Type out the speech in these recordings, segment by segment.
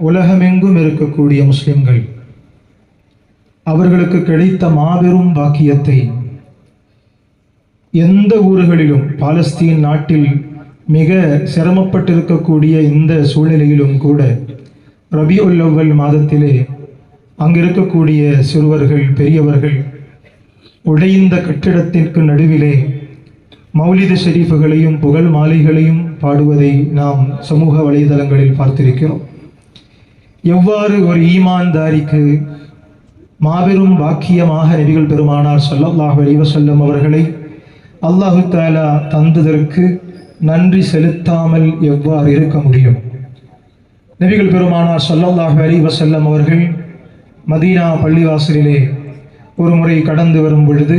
உலகமெங்கும் இருக்கக்கூடிய முஸ்லிம்கள் அவர்களுக்கு கிடைத்த மாபெரும் பாக்கியத்தை எந்த ஊர்களிலும் பாலஸ்தீன் நாட்டில் மிக சிரமப்பட்டிருக்கக்கூடிய இந்த சூழ்நிலையிலும் கூட ரபியுல் அவ்வல் மாதத்திலே அங்கிருக்கக்கூடிய சிறுவர்கள் பெரியவர்கள் உடைந்த கட்டிடத்திற்கு நடுவிலே மௌலித ஷெரீஃபுகளையும் புகழ் மாலைகளையும் பாடுவதை நாம் சமூக வலைதளங்களில் பார்த்திருக்கிறோம். எவ்வாறு ஒரு ஈமான்தாரிக்கு மாபெரும் பாக்கியமாக நபிகள் பெருமானார் சொல்லல்லாஹ் அலைஹி அவர்களை அல்லாஹு தாலா தந்ததற்கு நன்றி செலுத்தாமல் எவ்வாறு இருக்க முடியும்? நபிகள் பெருமானார் சொல்லல்லாஹ் அலைஹி அவர்கள் மதீனா பள்ளிவாசலிலே ஒரு முறை கடந்து வரும் பொழுது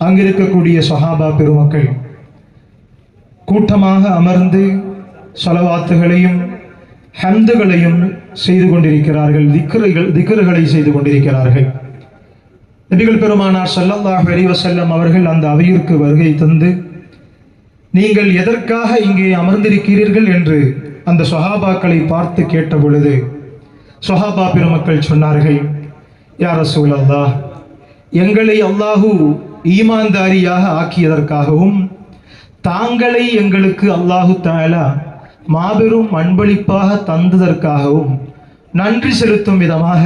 அங்கிருக்கக்கூடிய சஹாபா பெருமக்கள் கூட்டமாக அமர்ந்து சொலவாத்துகளையும் ஹம்துகளையும் செய்து கொண்டிருக்கிறார்கள் திக்ருகள் திக்ருகளை செய்து கொண்டிருக்கிறார்கள். நபிகள் பெருமானார் சல்லல்லாஹ் அலிவசல்லம் அவர்கள் அந்த அவையிற்கு வருகை தந்து நீங்கள் எதற்காக இங்கே அமர்ந்திருக்கிறீர்கள்? என்று அந்த சொஹாபாக்களை பார்த்து கேட்ட பொழுது சொஹாபா பெருமக்கள் சொன்னார்கள் யார் ரசூலல்லாஹ் எங்களை அல்லாஹு ஈமான்தாரியாக ஆக்கியதற்காகவும் தாங்களை எங்களுக்கு அல்லாஹு தாலா மாபெரும் அன்பளிப்பாக தந்ததற்காகவும் நன்றி செலுத்தும் விதமாக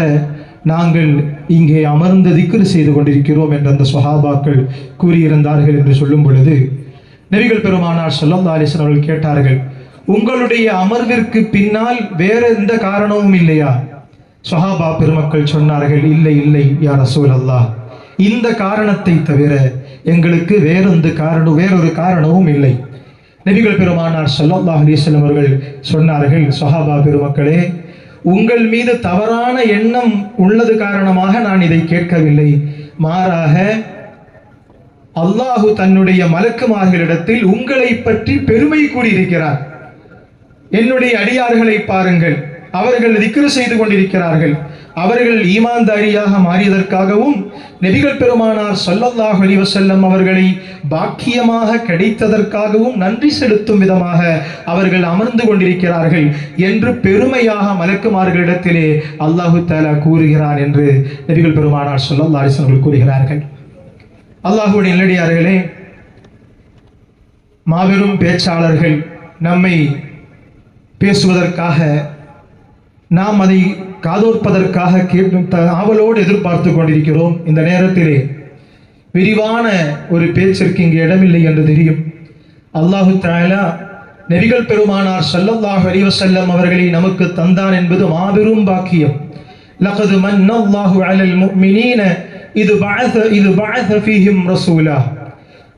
நாங்கள் இங்கே அமர்ந்து திக்கர் செய்து கொண்டிருக்கிறோம் என்று அந்த சொஹாபாக்கள் கூறியிருந்தார்கள் என்று சொல்லும் பொழுது நபிகள் பெருமானார் சொல்லம் அலைஹி அவர்கள் கேட்டார்கள் உங்களுடைய அமர்விற்கு பின்னால் வேற எந்த காரணமும் இல்லையா? சொஹாபா பெருமக்கள் சொன்னார்கள் இல்லை இல்லை யார் ரசூல் அல்லா இந்த காரணத்தை தவிர எங்களுக்கு வேறொன்று காரணம் வேறொரு காரணமும் இல்லை. நபிகள் பெருமானார் ஸல்லல்லாஹு அலிஸ்லம் அவர்கள் சொன்னார்கள் சொஹாபா பெருமக்களே உங்கள் மீது தவறான எண்ணம் உள்ளது காரணமாக நான் இதை கேட்கவில்லை. மாறாக அல்லாஹு தன்னுடைய மலக்குமார்களிடத்தில் உங்களை பற்றி பெருமை கூறியிருக்கிறார். என்னுடைய அடியார்களை பாருங்கள் அவர்கள் திக்ரு செய்து கொண்டிருக்கிறார்கள். அவர்கள் ஈமான்தாரியாக மாறியதற்காகவும் நெபிகள் பெருமானார் சொல்லல்லாஹ் அலிவசல்லம் அவர்களை பாக்கியமாக கிடைத்ததற்காகவும் நன்றி செலுத்தும் விதமாக அவர்கள் அமர்ந்து கொண்டிருக்கிறார்கள் என்று பெருமையாக மலக்குமார்களிடத்திலே அல்லாஹு தாலா கூறுகிறார் என்று நபிகள் பெருமானார் ஸல்லல்லாஹு அவர்கள் கூறுகிறார்கள். அல்லாஹுடைய நல்லடியார்களே மாபெரும் பேச்சாளர்கள் நம்மை பேசுவதற்காக நாம் அதை காதோற்பதற்காக ஆவலோடு எதிர்பார்த்து கொண்டிருக்கிறோம் இந்த நேரத்திலே. விரிவான ஒரு பேச்சிற்கு இங்கே இடமில்லை என்று தெரியும். அல்லாஹு தாயலா நெவிகள் பெருமானார் சல்லல்லாஹ் அலிவசல்லம் அவர்களை நமக்கு தந்தான் என்பது மாபெரும் பாக்கியம். லகது மன்னல்லாஹு அலல் முஃமினீன இது பஅத இது பஅத ஃபீஹிம் ரசூலா.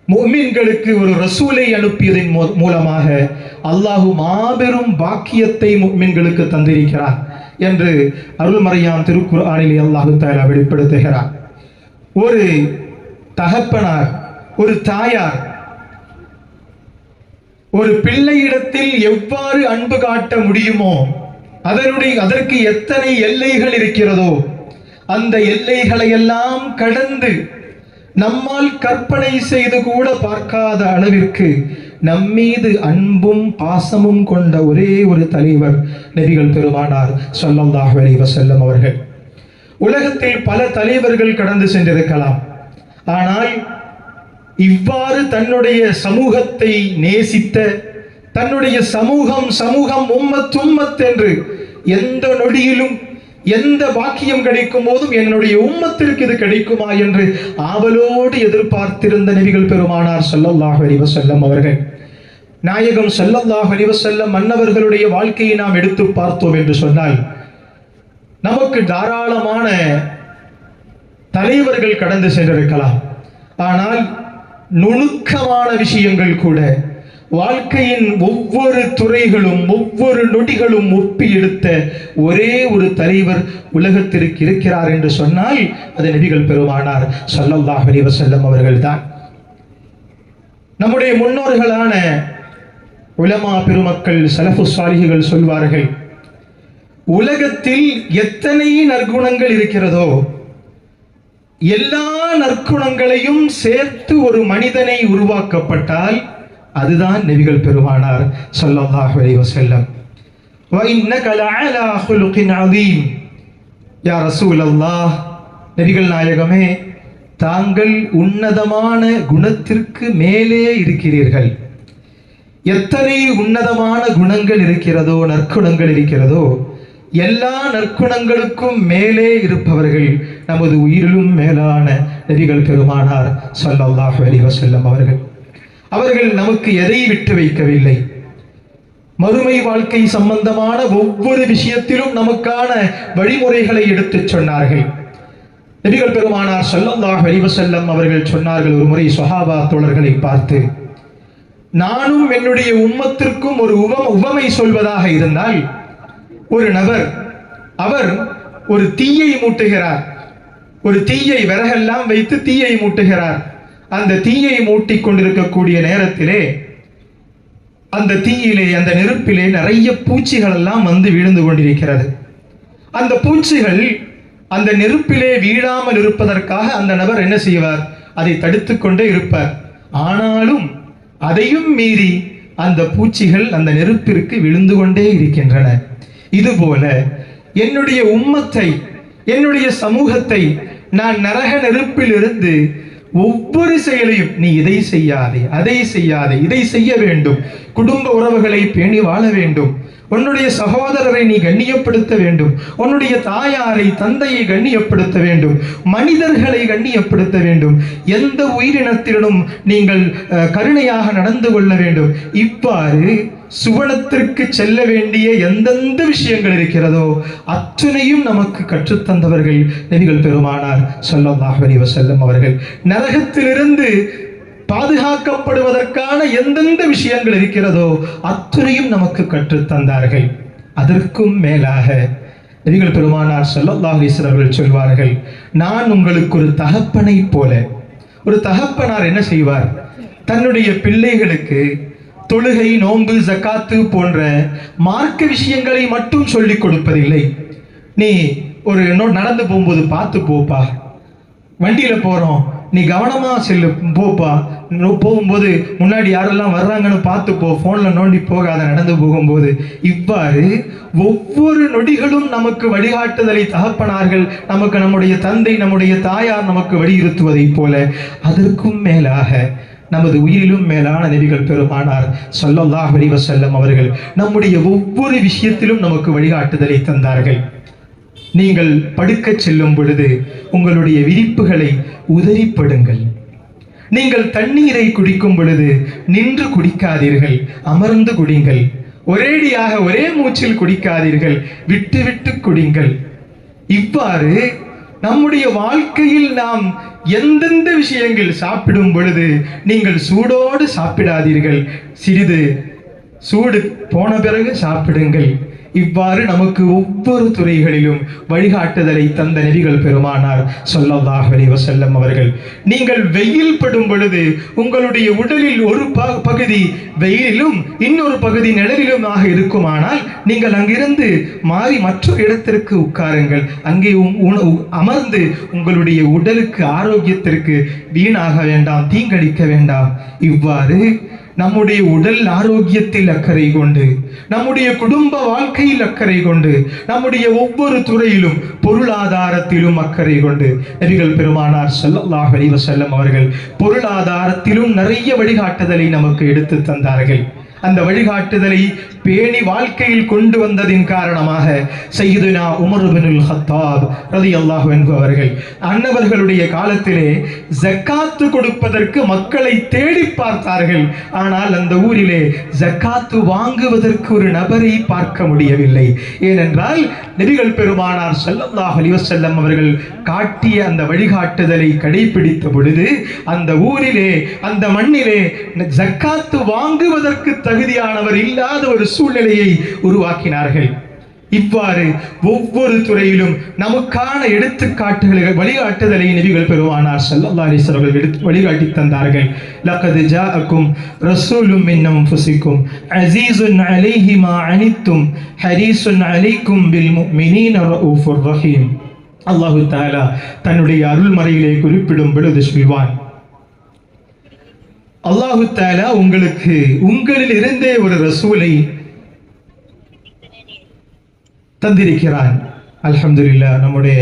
முஃமின்களுக்கு ஒரு ரசூலை அனுப்பியதன் மூ- மூலமாக அல்லாஹு மாபெரும் பாக்கியத்தை முஃமின்களுக்கு தந்திருக்கிறார் என்று அருள்மறையாம் திருக்குர்ஆனிலே அல்லாஹு தஆலா வெளிப்படுத்துகிறார். ஒரு தகப்பனார் ஒரு தாயார் ஒரு பிள்ளையிடத்தில் எவ்வாறு அன்பு காட்ட முடியுமோ அதனுடைய அதற்கு எத்தனை எல்லைகள் இருக்கிறதோ அந்த எல்லைகளை எல்லாம் கடந்து நம்மால் கற்பனை செய்து கூட பார்க்காத அளவிற்கு நம்மீது அன்பும் பாசமும் கொண்ட ஒரே ஒரு தலைவர் நபிகள் பெருமானார் ஸல்லல்லாஹு வசல்லம் அவர்கள். உலகத்தில் பல தலைவர்கள் கடந்து சென்றிருக்கலாம். ஆனால் இவ்வாறு தன்னுடைய சமூகத்தை நேசித்த தன்னுடைய சமூகம் சமூகம் உம்மத் உம்மத் என்று எந்த நொடியிலும் எந்த பாக்கியம் கிடைக்கும் போதும் என்னுடைய உம்மத்திற்கு இது கிடைக்குமா என்று ஆவலோடு எதிர்பார்த்திருந்த நபிகள் பெருமானார் ஸல்லல்லாஹு செல்லம் அவர்கள். நாயகம் ஸல்லல்லாஹு செல்லம் மன்னவர்களுடைய வாழ்க்கையை நாம் எடுத்து பார்த்தோம் என்று சொன்னால் நமக்கு தாராளமான தலைவர்கள் கடந்து சென்றிருக்கலாம். ஆனால் நுணுக்கமான விஷயங்கள் கூட வாழ்க்கையின் ஒவ்வொரு துறைகளும் ஒவ்வொரு நொடிகளும் ஒப்பி எடுத்த ஒரே ஒரு தலைவர் உலகத்திற்கு இருக்கிறார் என்று சொன்னால் அது நபிகள் பெருமானார் ஸல்லல்லாஹு அலைஹி வஸல்லம் அவர்கள்தான். நம்முடைய முன்னோர்களான உலமா பெருமக்கள் சலஃபு சாலிகள் சொல்வார்கள் உலகத்தில் எத்தனை நற்குணங்கள் இருக்கிறதோ எல்லா நற்குணங்களையும் சேர்த்து ஒரு மனிதனை உருவாக்கப்பட்டால் அதுதான் நபிகள் பெருமானார் சல்லாஹ் அலி வசல்லம் யா ரசூல் அல்லாஹ் நபிகள் நாயகமே தாங்கள் உன்னதமான குணத்திற்கு மேலே இருக்கிறீர்கள். எத்தனை உன்னதமான குணங்கள் இருக்கிறதோ நற்குணங்கள் இருக்கிறதோ எல்லா நற்குணங்களுக்கும் மேலே இருப்பவர்கள் நமது உயிரிலும் மேலான நபிகள் பெருமானார் சல்லாஹ் அலி வசல்லம் அவர்கள். அவர்கள் நமக்கு எதை விட்டு வைக்கவில்லை? மறுமை வாழ்க்கை சம்பந்தமான ஒவ்வொரு விஷயத்திலும் நமக்கான வழிமுறைகளை எடுத்துச் சொன்னார்கள். நபிகள் பெருமானார் செல்லந்தாக அலைஹி அவர்கள் சொன்னார்கள் ஒரு முறை சொஹாபா தோழர்களை பார்த்து நானும் என்னுடைய உம்மத்திற்கும் ஒரு உவம உவமை சொல்வதாக இருந்தால் ஒரு நபர் அவர் ஒரு தீயை மூட்டுகிறார். ஒரு தீயை விறகெல்லாம் வைத்து தீயை மூட்டுகிறார். அந்த தீயை மூட்டி கொண்டிருக்கக்கூடிய நேரத்திலே அந்த தீயிலே அந்த நெருப்பிலே நிறைய பூச்சிகள் எல்லாம் வந்து விழுந்து கொண்டிருக்கிறது. அந்த பூச்சிகள் அந்த நெருப்பிலே வீழாமல் இருப்பதற்காக அந்த நபர் என்ன செய்வார்? அதை தடுத்து கொண்டே இருப்பார். ஆனாலும் அதையும் மீறி அந்த பூச்சிகள் அந்த நெருப்பிற்கு விழுந்து கொண்டே இருக்கின்றன. இதுபோல என்னுடைய உம்மத்தை என்னுடைய சமூகத்தை நான் நரக நெருப்பில் இருந்து ஒவ்வொரு செயலையும் நீ இதை செய்யாதே அதை செய்யாதே இதை செய்ய வேண்டும். குடும்ப உறவுகளை பேணி வாழ வேண்டும். உன்னுடைய சகோதரரை நீ கண்ணியப்படுத்த வேண்டும். உன்னுடைய தாயாரை தந்தையை கண்ணியப்படுத்த வேண்டும். மனிதர்களை கண்ணியப்படுத்த வேண்டும். எந்த உயிரினத்திலும் நீங்கள் அஹ், கருணையாக நடந்து கொள்ள வேண்டும். இவ்வாறு சுவனத்திற்கு செல்ல வேண்டிய எந்தெந்த விஷயங்கள் இருக்கிறதோ அத்தனையும் நமக்கு கற்றுத்தந்தவர்கள் நபிகள் பெருமானார் ஸல்லல்லாஹு அலைஹி அவர்கள். நரகத்திலிருந்து பாதுகாக்கப்படுவதற்கான எந்தெந்த விஷயங்கள் இருக்கிறதோ அத்தனையும் நமக்கு கற்றுத்தந்தார்கள். அதற்கும் மேலாக நபிகள் பெருமானார் ஸல்லல்லாஹு அவர்கள் சொல்வார்கள் நான் உங்களுக்கு ஒரு தகப்பனை போல. ஒரு தகப்பனார் என்ன செய்வார்? தன்னுடைய பிள்ளைகளுக்கு தொழுகை நோன்பு ஜக்காத்து போன்ற மார்க்க விஷயங்களை மட்டும் சொல்லிக் கொடுப்பதில்லை. நீ ஒரு நடந்து போகும்போது பார்த்து போப்பா. வண்டியில் போகிறோம் நீ கவனமாக செல்லு போப்பா. போகும்போது முன்னாடி யாரெல்லாம் வர்றாங்கன்னு பார்த்து போ. ஃபோனில் நோண்டி போகாத நடந்து போகும்போது. இவ்வாறு ஒவ்வொரு நொடிகளும் நமக்கு வழிகாட்டுதலை தகப்பனார்கள். நமக்கு நம்முடைய தந்தை நம்முடைய தாயார் நமக்கு வலியுறுத்துவதைப் போல அதற்கும் மேலாக நமது உயிரிலும் மேலான நபிகள் பெருமானார் சொல்லல்லாஹ் அலைஹி வஸல்லம் அவர்கள் நம்முடைய ஒவ்வொரு விஷயத்திலும் நமக்கு வழிகாட்டுதலை தந்தார்கள். நீங்கள் படுக்கச் செல்லும் பொழுது உங்களுடைய விரிப்புகளை உதறிப்படுங்கள். நீங்கள் தண்ணீரை குடிக்கும் பொழுது நின்று குடிக்காதீர்கள் அமர்ந்து குடிங்கள். ஒரேடியாக ஒரே மூச்சில் குடிக்காதீர்கள் விட்டு விட்டு குடிங்கள். இவ்வாறு நம்முடைய வாழ்க்கையில் நாம் எந்தெந்த விஷயங்கள் சாப்பிடும் பொழுது நீங்கள் சூடோடு சாப்பிடாதீர்கள். சிறிது சூடு போன பிறகு சாப்பிடுங்கள். இவ்வாறு நமக்கு ஒவ்வொரு துறைகளிலும் வழிகாட்டுதலை தந்த நெறிகள் பெருமானார் ஸல்லல்லாஹு வசல்லம் அவர்கள். நீங்கள் வெயில் படும் பொழுது உங்களுடைய உடலில் ஒரு பகுதி வெயிலிலும் இன்னொரு பகுதி நிழலிலுமாக இருக்குமானால் நீங்கள் அங்கிருந்து மாறி மற்றொரு இடத்திற்கு உட்காருங்கள். அங்கே அமர்ந்து உங்களுடைய உடலுக்கு ஆரோக்கியத்திற்கு வீணாக வேண்டாம் தீங்கடிக்க வேண்டாம். இவ்வாறு நம்முடைய உடல் ஆரோக்கியத்தில் அக்கறை கொண்டு நம்முடைய குடும்ப வாழ்க்கையில் அக்கறை கொண்டு நம்முடைய ஒவ்வொரு துறையிலும் பொருளாதாரத்திலும் அக்கறை கொண்டு. நபிகள் பெருமானார் ஸல்லல்லாஹு அலிவசல்லம் அவர்கள் பொருளாதாரத்திலும் நிறைய வழிகாட்டுதலை நமக்கு எடுத்து தந்தார்கள். அந்த வழிகாட்டுதலை பேணி வாழ்க்கையில் கொண்டு வந்ததின் காரணமாக சையதுனா உமர் ஹத்தாப் ரலியல்லாஹு அன்ஹு அவர்கள் அன்னவர்களுடைய காலத்திலே ஜக்காத்து கொடுப்பதற்கு மக்களை தேடி பார்த்தார்கள். ஆனால் அந்த ஊரிலே ஜக்காத்து வாங்குவதற்கு ஒரு நபரை பார்க்க முடியவில்லை. ஏனென்றால் நெறிகள் பெருமானார் ஸல்லல்லாஹு அலிவசல்லம் அவர்கள் காட்டிய அந்த வழிகாட்டுதலை கடைபிடித்த பொழுது அந்த ஊரிலே அந்த மண்ணிலே ஜக்காத்து வாங்குவதற்கு தகுதியானவர் இல்லாத ஒரு சூழ்நிலையை உருவாக்கினார்கள். இவ்வாறு ஒவ்வொரு துறையிலும் நமக்கான எடுத்துக்காட்டுகளை வழிகாட்டுதலை நபிகள் பெறுவானார் ஸல்லல்லாஹு அவர்கள் எடுத்து வழிகாட்டி தந்தார்கள். லக்கத் ஜாஅக்கும் ரசூலும் இன்னும் புசிக்கும் அசீசுன் அலிஹி மா அனித்தும் ஹரீசுன் அலிக்கும் பில் முஃமினீன ரஹீம். அல்லாஹு தாலா தன்னுடைய அருள்மறையிலே குறிப்பிடும் பொழுது சொல்வான். அல்லாஹு தாலா உங்களுக்கு உங்களில் இருந்தே ஒரு ரசூலை தந்திருக்கிறான். அல்ஹம்துலில்லா நம்முடைய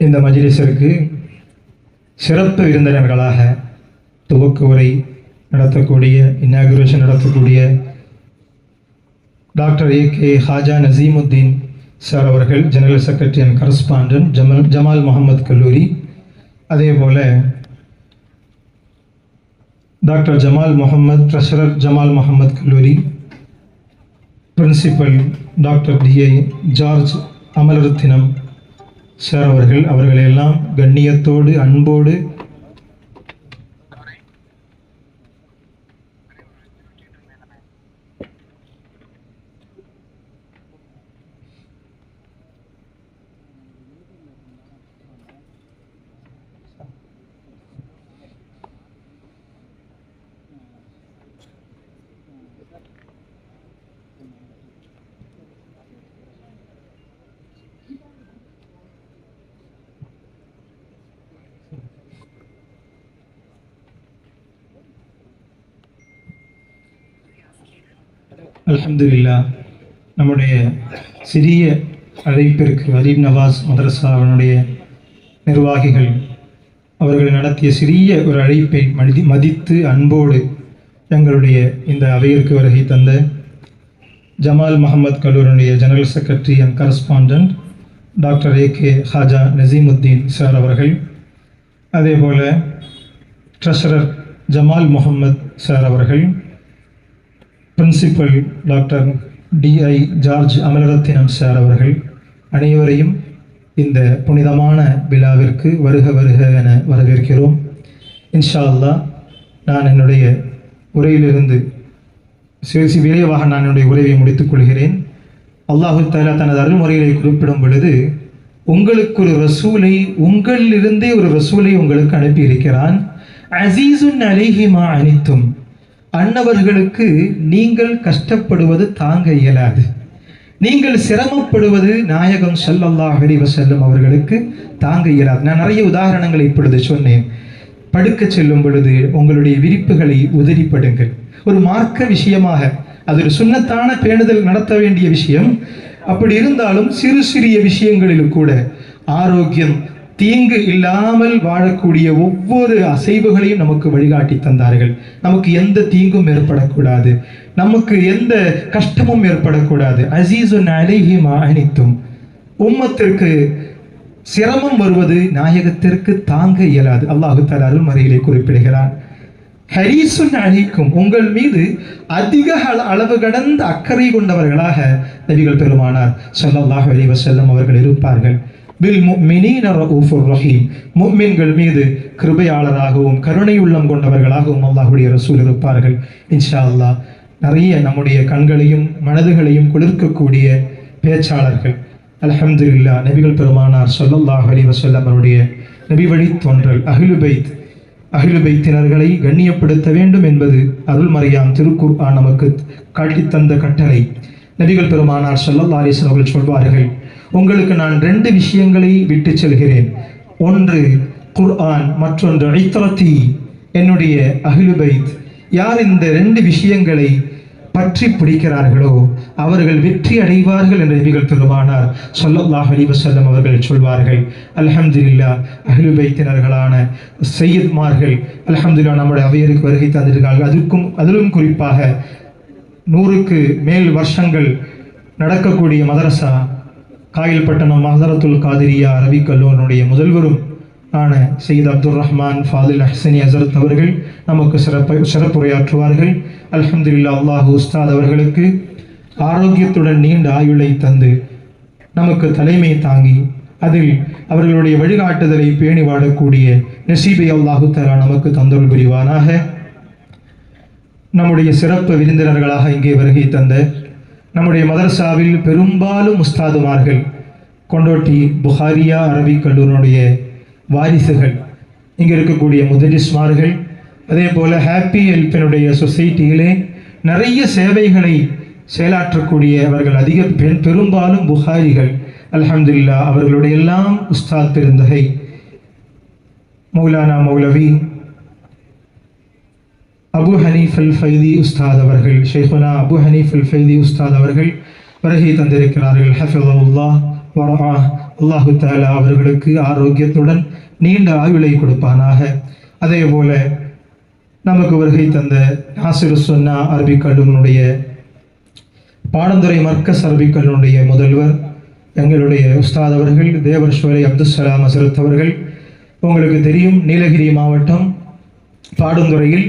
இந்த மஜிலிசருக்கு சிறப்பு விருந்தினர்களாக துவக்க உரை நடத்தக்கூடிய இன்னாகுரேஷன் நடத்தக்கூடிய doctor A K Haja Naseemuddin sir அவர்கள் general secretary and correspondent Jamal Jamal Mohamed கல்லூரி. அதே போல டாக்டர் ஜமால் முகமது ட்ரெஷரர் ஜமால் முகமது கல்லூரி principal doctor DI George Amalarathinam sir அவர்கள் அவர்களையெல்லாம் கண்ணியத்தோடு அன்போடு அலமதுல்லா நம்முடைய சிறிய அழைப்பிற்கு அலீப் நவாஸ் மதரசாவினுடைய நிர்வாகிகள் அவர்கள் நடத்திய சிறிய ஒரு அழைப்பை மதி மதித்து அன்போடு எங்களுடைய இந்த அவையிற்கு வருகை தந்த Jamal Mohammed கல்லூரியுடைய general secretary and correspondent doctor A K Haja Naseemuddin sir அவர்கள் அதே போல் ட்ரெஷரர் ஜமால் முகமது சார் அவர்கள் principal doctor D I George Amalarathinam sir அவர்கள் அனைவரையும் இந்த புனிதமான விழாவிற்கு வருக வருக என வரவேற்கிறோம். இன்ஷா அல்லாஹ் நான் என்னுடைய உரையிலிருந்து சிறு விரைவாக நான் என்னுடைய உரையை முடித்துக் கொள்கிறேன். அல்லாஹு தாலா தனது அருள்முறைகளை குறிப்பிடும் பொழுது உங்களுக்கு ஒரு ரசூலை உங்களிலிருந்தே ஒரு ரசூலை உங்களுக்கு அனுப்பியிருக்கிறான். அசீசுன் அலிஹிமா அனித்தும். அன்னவர்களுக்கு நீங்கள் கஷ்டப்படுவது தாங்க இயலாது. நீங்கள் சிரமப்படுவது நாயகம் ஸல்லல்லாஹு செல்லும் அவர்களுக்கு தாங்க இயலாது. நான் நிறைய உதாரணங்களை இப்பொழுது சொன்னேன். படுக்க செல்லும் பொழுது உங்களுடைய விரிப்புகளை உதறிப்படுங்கள். ஒரு மார்க்க விஷயமாக அது ஒரு சுண்ணத்தான பேணுதல் நடத்த வேண்டிய விஷயம். அப்படி இருந்தாலும் சிறு சிறிய விஷயங்களிலும் கூட ஆரோக்கியம் தீங்கு இல்லாமல் வாழக்கூடிய ஒவ்வொரு அசைவுகளையும் நமக்கு வழிகாட்டி தந்தார்கள். நமக்கு எந்த தீங்கும் ஏற்படக்கூடாது. நமக்கு எந்த கஷ்டமும் ஏற்படக்கூடாது. அசீசுன் அலைஹிமா அனைத்தும். உம்மத்திற்கு சிரமம் வருவது நாயகத்திற்கு தாங்க இயலாது. அல்லாஹு தஆலா அருள்மறையிலே குறிப்பிடுகிறான். ஹரீசுன் அழிக்கும் உங்கள் மீது அதிக அள- அளவு கடந்த அக்கறை கொண்டவர்களாக நபிகள் பெருமானார் ஸல்லல்லாஹு அலைஹி வஸல்லம் அவர்கள் இருப்பார்கள். பில் முஃமினீன ரഊஃபுர் ரஹீம் முஃமின்கள் மீது கிருபையாளராகவும் கருணை உள்ளம் கொண்டவர்களாகவும் அல்லாஹுடைய ரசூல் இருப்பார்கள். இன்ஷா அல்லா நிறைய நம்முடைய கண்களையும் மனதுகளையும் குளிர்க்கக்கூடிய பேச்சாளர்கள். அல்ஹம்துலில்லாஹ் நபிகள் பெருமானார் சொல்லல்லாஹ் அலி வசல்லம் அவருடைய நபி வழி தோன்றல் அகிலுபைத் அகிலுபைத்தினர்களை கண்ணியப்படுத்த வேண்டும் என்பது அருள்மறையாம் திருக்குர் நமக்கு காட்டித்தந்த கட்டளை. நபிகள் பெருமானார் சொல்லல்லா அலிஸ் அவர்கள் சொல்வார்கள் உங்களுக்கு நான் ரெண்டு விஷயங்களை விட்டு செல்கிறேன். ஒன்று குர்ஆன் மற்றொன்று ஐத்ரதி என்னுடைய அகிலுபைத் யார் இந்த ரெண்டு விஷயங்களை பற்றி பிடிக்கிறார்களோ அவர்கள் வெற்றி அடைவார்கள் என்று நபிகள் பெருமானார் சொல்லல்லாஹ் அலிவசல்லம் அவர்கள் சொல்வார்கள். அலஹம்துல்லா அஹ்லு பைத்தினர்களான சையத்மார்கள் அலஹம்துல்லா நம்முடைய அவையருக்கு வருகை தந்திருக்கார்கள். அதற்கும் அதிலும் குறிப்பாக நூறுக்கு மேல் வருஷங்கள் நடக்கக்கூடிய மதரசா காயல்பட்டணம் மஹதரத்துல் காதிரியா அரபி கல்லூரனுடைய முதல்வரும் ஆன சையத் அப்துல் ரஹ்மான் ஃபாதில் ஹசனி அசரத் அவர்கள் நமக்கு சிறப்பு சிறப்புரையாற்றுவார்கள். அலமதுல்லா அல்லாஹ் உஸ்தாத் அவர்களுக்கு ஆரோக்கியத்துடன் நீண்ட ஆயுளை தந்து நமக்கு தலைமை தாங்கி அதில் அவர்களுடைய வழிகாட்டுதலை பேணி வாழக்கூடிய நசீபை அல்லாஹு தரா நமக்கு தந்தொல் புரிவானாக. நம்முடைய சிறப்பு விருந்தினர்களாக இங்கே வருகை தந்த நம்முடைய மதரசாவில் பெரும்பாலும் உஸ்தாதுமார்கள் கொண்டோட்டி புகாரியா அரபிக் கல்லூரினுடைய வாரிசுகள் இங்கே இருக்கக்கூடிய முதலிஸ்மார்கள் அதே போல் ஹாப்பி ஹெல்ப்பினுடைய சொசைட்டியிலே நிறைய சேவைகளை செயலாற்றக்கூடிய அவர்கள் அதிக பெண் பெரும்பாலும் புகாரிகள் அலமதுல்லா அவர்களுடைய எல்லாம் உஸ்தாத் பெருந்தகை மௌலானா மௌலவி அபு ஹனீஃப் அல் ஃபைதி உஸ்தாத் அவர்கள் ஷேகுனா அபு ஹனீஃப் அல் ஃபைதி உஸ்தாத் அவர்கள் வருகை தந்திருக்கிறார்கள். ஹஃபிظுல்லா வரா அல்லாஹு தாலா அவர்களுக்கு ஆரோக்கியத்துடன் நீண்ட ஆயுளை கொடுப்பானாக. அதே போல நமக்கு வருகை தந்த நாசிர் சொன்னா அரபிக் கல்லூரினுடைய பாடந்துறை மர்க்கஸ் அரபிக் கல்லூரினுடைய முதல்வர் எங்களுடைய உஸ்தாத் அவர்கள் தேவர் ஷோலை அப்துல் அசரத் அவர்கள் உங்களுக்கு தெரியும் நீலகிரி மாவட்டம் பாடுந்துறையில்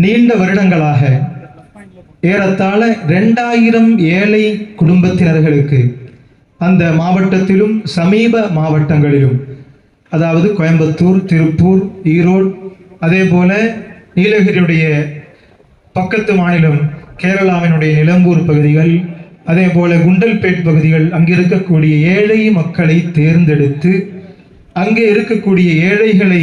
நீண்ட வருடங்களாக ஏறத்தாழ ரெண்டாயிரம் ஏழை குடும்பத்தினர்களுக்கு அந்த மாவட்டத்திலும் சமீப மாவட்டங்களிலும் அதாவது கோயம்புத்தூர் திருப்பூர் ஈரோடு அதே போல நீலகிரியுடைய பக்கத்து மாநிலம் கேரளாவினுடைய நிலம்பூர் பகுதிகள் அதே போல குண்டல்பேட் பகுதிகள் அங்கே இருக்கக்கூடிய ஏழை மக்களை தேர்ந்தெடுத்து அங்கே இருக்கக்கூடிய ஏழைகளை